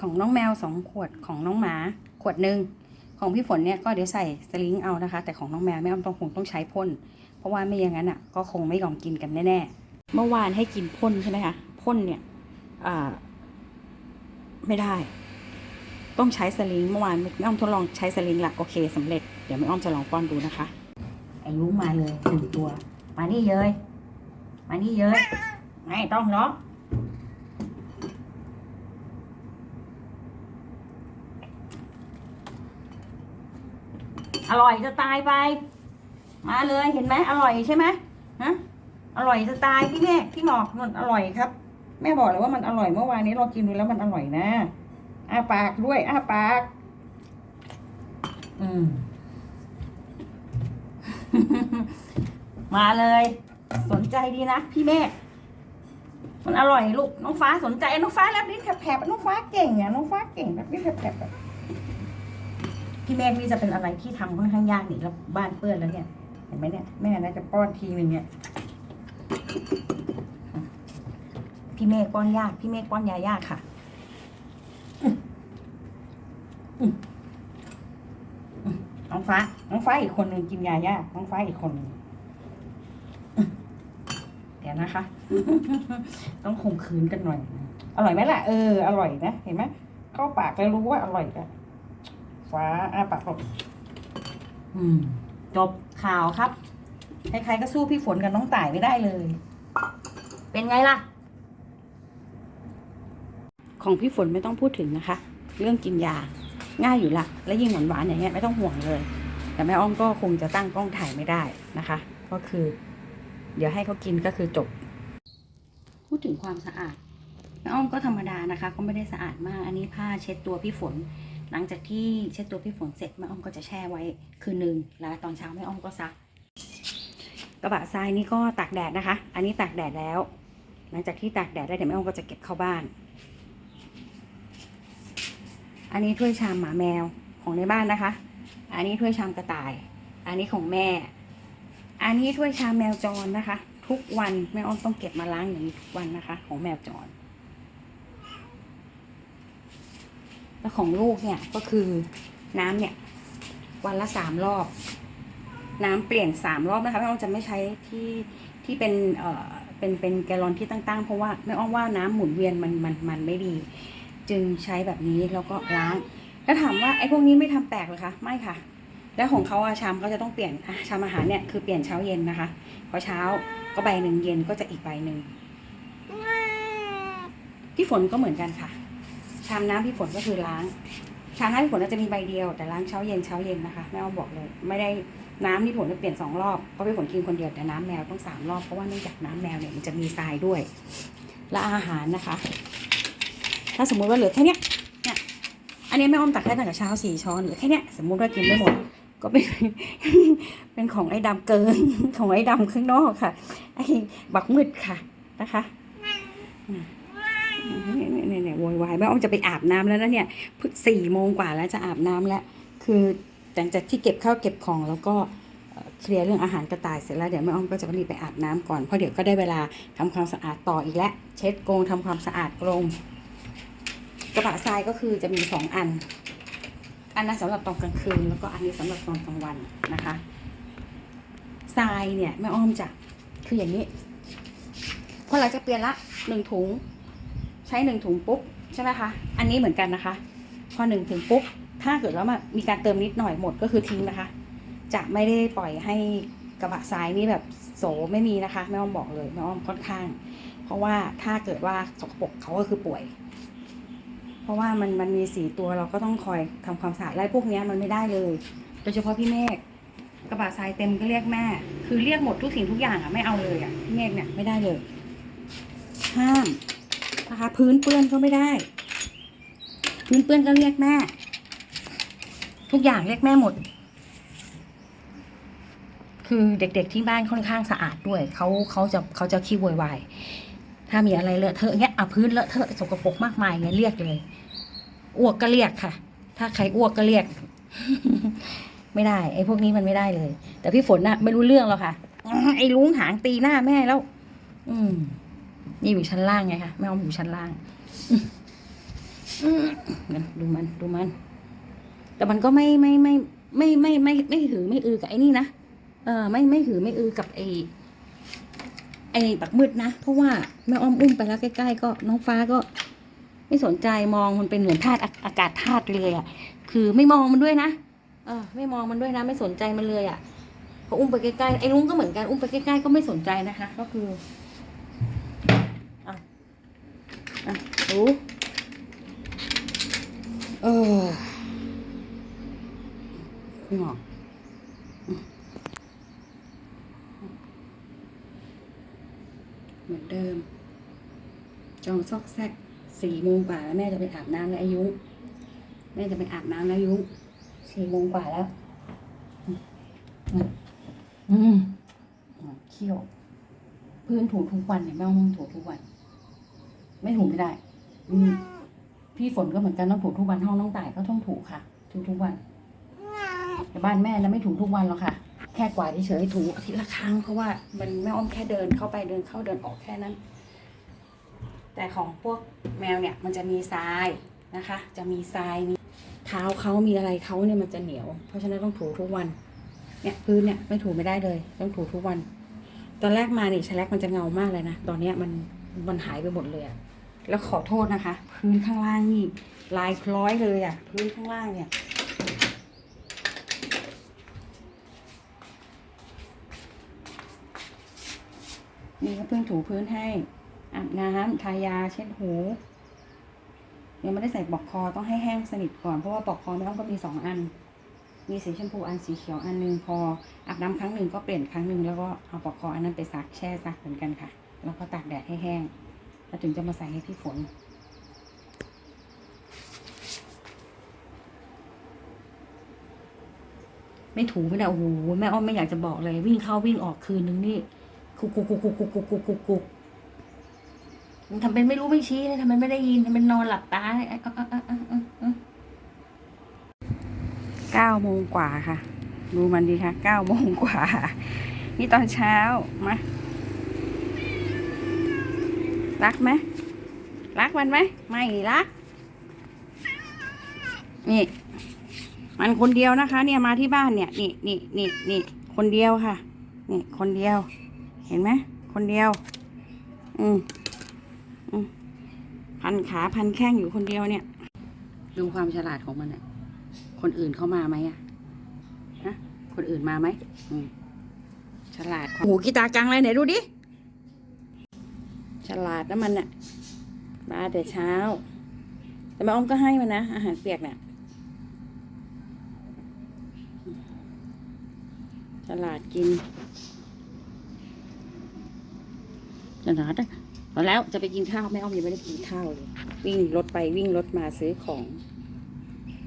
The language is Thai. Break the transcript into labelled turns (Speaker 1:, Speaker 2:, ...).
Speaker 1: ของน้องแมวสองขวดของน้องหมาขวดหนึ่งของพี่ฝนเนี่ยก็เดี๋ยวใส่สลิงเอานะคะ แต่ของน้องแมวแม่อ้อมต้องคงต้องใช้พ่นเพราะว่าไม่อย่างนั้นอะก็คงไม่ยอมกินกันแน่ๆเมื่อวานให้กินพ่นใช่ไหมคะพ่นเนี่ยอ่าไม่ได้ ต้องใช้สลิงเมื่อวานแม่อ้อมทดลองใช้สลิงละโอเคสำเร็จเดี๋ยวแม่อ้อมจะลองป้อนดูนะคะไอ้ลุงมาเลยหนึ่งตัว มานี่เยยมานี่เยยไม่ต้องเนาะ อร่อยจะตายไป มาเลยเห็นไหมอร่อยใช่ไหมฮะอร่อยจะตายพี่แม่พี่หมอกมันอร่อยครับ แม่บอกเลยว่ามันอร่อยเมื่อวานนี้เรากินดูแล้วมันอร่อยนะอ้าปากด้วยอ้าปาก อืม มาเลย สนใจดีนะพี่เมฆมันอร่อยลูกน้องฟ้าสนใจน้องฟ้าแล้วลิ้นแผลบน้องฟ้าเก่งอะน้องฟ้าเก่งแบบลิ้นแผลบแบบ พี่เมฆนี่จะเป็นอะไรที่ทำค่อนข้างยากนี่แล้วบ้านเปื้อนแล้วเนี่ย เห็นไหมเนี่ยแม่น่าจะป้อนทีนึงเนี่ยพี่เมฆป้อนยาก พี่เมฆป้อนยายากค่ะน้องฟ้า น้องฟ้าอีกคนหนึ่งกินยายาก น้องฟ้าอีกคนหนึ่งเดี๋ยวนะคะ ต้องข่มขืนกันหน่อย อร่อยไหมล่ะ เออ อร่อยนะ เห็นไหมเข้าปากแล้วรู้ว่าอร่อยอะ ฟ้าอ้าปากบอกอืมจบข่าวครับ ใครๆก็สู้พี่ฝนกับน้องต่ายไม่ได้เลย เป็นไงล่ะ ของพี่ฝนไม่ต้องพูดถึงนะคะ เรื่องกินยา ง่ายอยู่ละ และยิ่งหวานๆอย่างเงี้ยไม่ต้องห่วงเลย แต่แม่อ้อมก็คงจะตั้งกล้องถ่ายไม่ได้นะคะ ก็คือ เดี๋ยวให้เขากินก็คือจบ พูดถึงความสะอาดแม่อ้อมก็ธรรมดานะคะ ก็ไม่ได้สะอาดมาก อันนี้ผ้าเช็ดตัวพี่ฝน หลังจากที่เช็ดตัวพี่ฝนเสร็จแม่อ้อมก็จะแช่ไว้คืนหนึ่งแล้วตอนเช้าแม่อ้อมก็ซัก กระบะทรายนี่ก็ตากแดดนะคะ อันนี้ตากแดดแล้ว หลังจากที่ตากแดดแล้วเดี๋ยวแม่อ้อมก็จะเก็บเข้าบ้าน อันนี้ถ้วยชามหมาแมวของในบ้านนะคะ อันนี้ถ้วยชามกระต่าย อันนี้ของแม่ อันนี้ถ้วยชามแมวจรนะคะ ทุกวันแม่อ้อมต้องเก็บมาล้างอย่างนี้ทุกวันนะคะ ของแมวจร แล้วของลูกเนี่ยก็คือน้ำเนี่ย วันละสามรอบ น้ำเปลี่ยนสามรอบนะคะแม่อ้อมจะไม่ใช้ที่ที่เป็นเอ่อเป็นเป็นแกลลอนที่ตั้งๆ เพราะว่าแม่อ้อมว่าน้ำหมุนเวียนมันมันมันไม่ดี จึงใช้แบบนี้แล้วก็ล้าง แล้วถามว่าไอ้พวกนี้ไม่ทำแตกเหรอคะไม่ค่ะ แล้วของเขาอะชามก็จะต้องเปลี่ยนอะชามอาหารเนี่ยคือเปลี่ยนเช้าเย็นนะคะ พอเช้าก็ใบหนึ่งเย็นก็จะอีกใบหนึ่งพี่ฝนก็เหมือนกันค่ะ ชามน้ำพี่ฝนก็คือล้าง ชามน้ำพี่ฝนจะมีใบเดียว แต่ล้างเช้าเย็นเช้าเย็นนะคะแม่อ้อมบอกเลย ไม่ได้น้ำพี่ฝนจะเปลี่ยนสองรอบเพราะพี่ฝนกินคนเดียวแต่น้ำแมวต้องสามรอบเพราะว่าเนื่องจากน้ำแมวเนี่ยมันจะมีทรายด้วย และอาหารนะคะ ถ้าสมมุติว่าเหลือแค่เนี้ยเนี่ยอันนี้แม่อ้อมตักแค่ตั้งแต่เช้าสี่ช้อนเหลือแค่เนี้ยสมมุติว่ากินไม่หมดก็เป็นเป็นของไอ้ดำเกินของไอ้ดำข้างนอกค่ะไอ้บักมืดค่ะนะคะ เนี่ยเนี่ยเนี่ยเนี่ยโวยวายแม่อ้อมจะไปอาบน้ำแล้วนะเนี่ยสี่โมงกว่าแล้วจะอาบน้ำแล้ว คือหลังจากที่เก็บข้าวเก็บของแล้วก็เคลียร์เรื่องอาหารกระต่ายเสร็จแล้วเดี๋ยวแม่อ้อมก็จะรีบไปอาบน้ำก่อนเพราะเดี๋ยวก็ได้เวลาทำความสะอาดต่ออีกแล้วเช็ดโกรงทำความสะอาดกรงกระบะทรายก็คือจะมีสองอัน อันนั้นสำหรับตอนกลางคืน แล้วก็อันนี้สำหรับตอนกลางวันนะคะทรายเนี่ยแม่อ้อมจะคืออย่างนี้พอหลังจากเปลี่ยนละหนึ่งถุง ใช้หนึ่งถุงปุ๊บใช่ไหมคะอันนี้เหมือนกันนะคะ พอหนึ่งถุงปุ๊บถ้าเกิดว่ามามีการเติมนิดหน่อยหมดก็คือทิ้งนะคะ จะไม่ได้ปล่อยให้กระบะทรายนี่แบบโสไม่มีนะคะแม่อ้อมบอกเลยแม่อ้อมค่อนข้าง เพราะว่าถ้าเกิดว่าสกปรกเขาก็คือป่วย เพราะว่ามันมันมีสีตัวเราก็ต้องคอยทำความสะอาดไล่พวกนี้มันไม่ได้เลย โดยเฉพาะพี่เมฆกระบะทรายเต็มก็เรียกแม่ คือเรียกหมดทุกสิ่งทุกอย่างอะไม่เอาเลยอะพี่เมฆเนี่ยไม่ได้เลย ห้าม นะคะ พื้นเปื้อนก็ไม่ได้ พื้นเปื้อนก็เรียกแม่ ทุกอย่างเรียกแม่หมด คือเด็กๆที่บ้านค่อนข้างสะอาดด้วยเขาเขาจะเขาจะขี้โวยวายถ้ามีอะไรเลอะเทอะเงี้ยเอาพื้นเลอะเทอะสกปรกมากมายเงี้ยเรียกเลยอ้วกก็เรียกค่ะ ถ้าใครอ้วกก็เรียก ไม่ได้ ไอ้พวกนี้มันไม่ได้เลย แต่พี่ฝนน่ะ ไม่รู้เรื่องหรอกค่ะไอ้ลุงหางตีหน้าแม่แล้ว อืม นี่อยู่ชั้นล่างไงคะแม่อมอยู่ชั้นล่างดูมันดูมัน แต่มันก็ไม่ไม่ไม่ไม่ไม่ไม่ไม่หือไม่อือกับไอ้นี่นะเออไม่ไม่หือไม่อือกับไอ้ไอ้ปักมืดนะเพราะว่าแม่อ้อมอุ้มไปแล้วใกล้ๆก็น้องฟ้าก็ไม่สนใจมองมันเป็นเหมือนธาตุอากาศธาตุเลยอะ่ะ คือไม่มองมันด้วยนะเออ ไม่มองมันด้วยนะ ไม่สนใจมันเลยอะ่ะพออุ้มไปใกล้ๆไอ้ลุงก็เหมือนกันอุ้มไปใกล้ๆก็ไม่สนใจนะคะ ก็คืออะอะ ดูเออไม่หมอเหมือนเดิม จองซอกแซกสี่โมงกว่าแล้วแม่จะไปอาบน้ำแล้วอายุ แม่จะไปอาบน้ำแล้วอายุสี่โมงกว่าแล้วอืมอืมเขี้ยว พื้นถูทุกวันเนี่ยแม่ห้องถูทุกวัน ไม่ถูไม่ได้ พี่ฝนก็เหมือนกันต้องถูทุกวันห้องน้องต่ายก็ต้องถูค่ะ ถูทุกวัน แต่บ้านแม่นะไม่ถูทุกวันหรอกค่ะ แค่กวาดเฉยๆถูอาทิตย์ละครั้งเพราะว่ามันแม่อ้อมแค่เดินเข้าไปเดินเข้าเดินออกแค่นั้น แต่ของพวกแมวเนี่ยมันจะมีทรายนะคะ จะมีทรายมีเท้าเขามีอะไรเขาเนี่ยมันจะเหนียว เพราะฉะนั้นต้องถูทุกวันเนี่ยพื้นเนี่ยไม่ถูไม่ได้เลย ต้องถูทุกวัน ตอนแรกมาเนี่ยชแลกมันจะเงามากเลยนะตอนเนี้ยมันมันหายไปหมดเลยอะ แล้วขอโทษนะคะ พื้นข้างล่างนี่ลายคล้อยเลยอะพื้นข้างล่างเนี่ยนี่ก็เพิ่งถูพื้นให้อาบน้ำทายาเช็ดหูยังไม่ได้ใส่ปลอกคอต้องให้แห้งสนิทก่อนเพราะว่าปลอกคอแม่อ้อมก็มีสองอัน มีสีชมพูอันสีเขียวอันหนึงพออาบน้ำครั้งหนึ่งก็เปลี่ยนครั้งหนึ่งแล้วก็เอาปลอกคออันนั้นไปซักแช่ซักเหมือนกันค่ะ แล้วก็ตากแดดให้แห้ง แล้วถึงจะมาใส่ให้พี่ฝน ไม่ถูไม่ได้โอ้โหแม่อ้อมไม่อยากจะบอกเลย วิ่งเข้าวิ่งออกคืนนึงนี่คุกคุกคุกคุกคุกคุกคุกคุกคุกทำเป็นไม่รู้ไม่ชี้เลยทำเป็นไม่ได้ยินทำเป็นนอนหลับตาเลยอะอะอะอะอะอะเก้าโมงกว่าค่ะ ดูมันดีค่ะเก้าโมงกว่า นี่ตอนเช้ามา รักไหมรักมันไหมไม่รัก นี่ มันคนเดียวนะคะ เนี่ยมาที่บ้านเนี่ยนี่นี่นี่นี่คนเดียวค่ะ นี่ คนเดียว เห็นไหมคนเดียว อืมอืมพันขาพันแข้งอยู่คนเดียวเนี่ยดูความฉลาดของมันอะคนอื่นเข้ามาไหมอะฮะคนอื่นมาไหมอืมฉลาดหูกีตากังเลยไหนดูดิ ฉลาดนะมันน่ะมาแต่เช้า แต่แม่อ้อมก็ให้มันนะ อาหารเปียกเนี่ยฉลาดกินฉลาดอะพอแล้วจะไปกินข้าวแม่อ้อมยังไม่ได้กินข้าวเลยวิ่งรถไปวิ่งรถมาซื้อของ